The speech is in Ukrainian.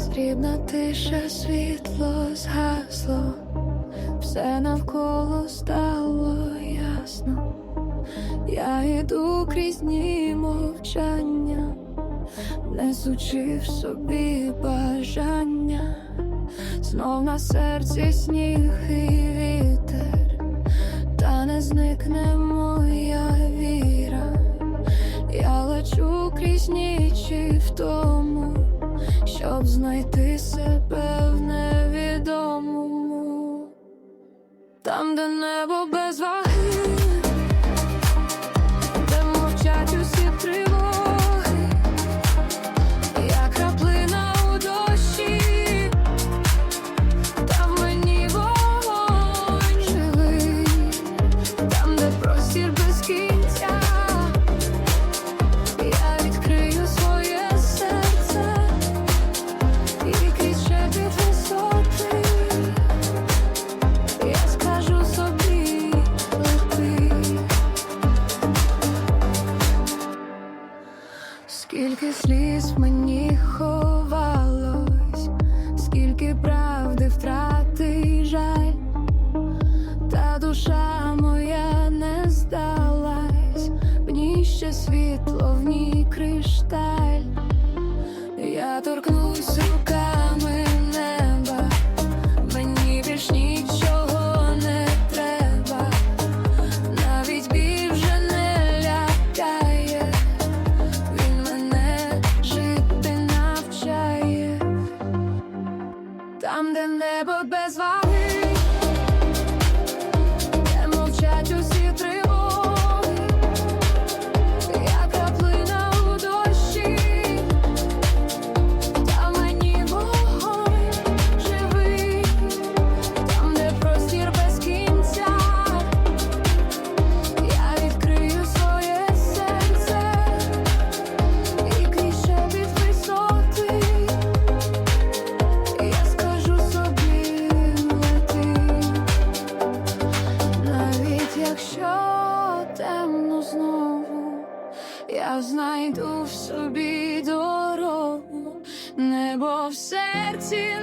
Срібна тиша, світло згасло, все навколо стало ясно. Я йду крізь дні мовчання, несучи в собі бажання, знов на серці сніг і вітер, та не зникне моя віра. Я лечу крізь ніч і в тому, щоб знайти себе в невідомому, там, де небо Скільки сліз мені ховалось, скільки правди втрати жаль, та душа моя не здалась, в ній ще світло, в ній кришталь. Я торкнусь Я знайду в собі дорогу, небо в серці